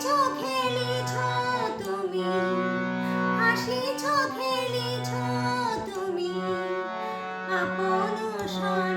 হেসেছ খেলেছ তুমি। হাসিছ খেলেছ তুমি। আপন সা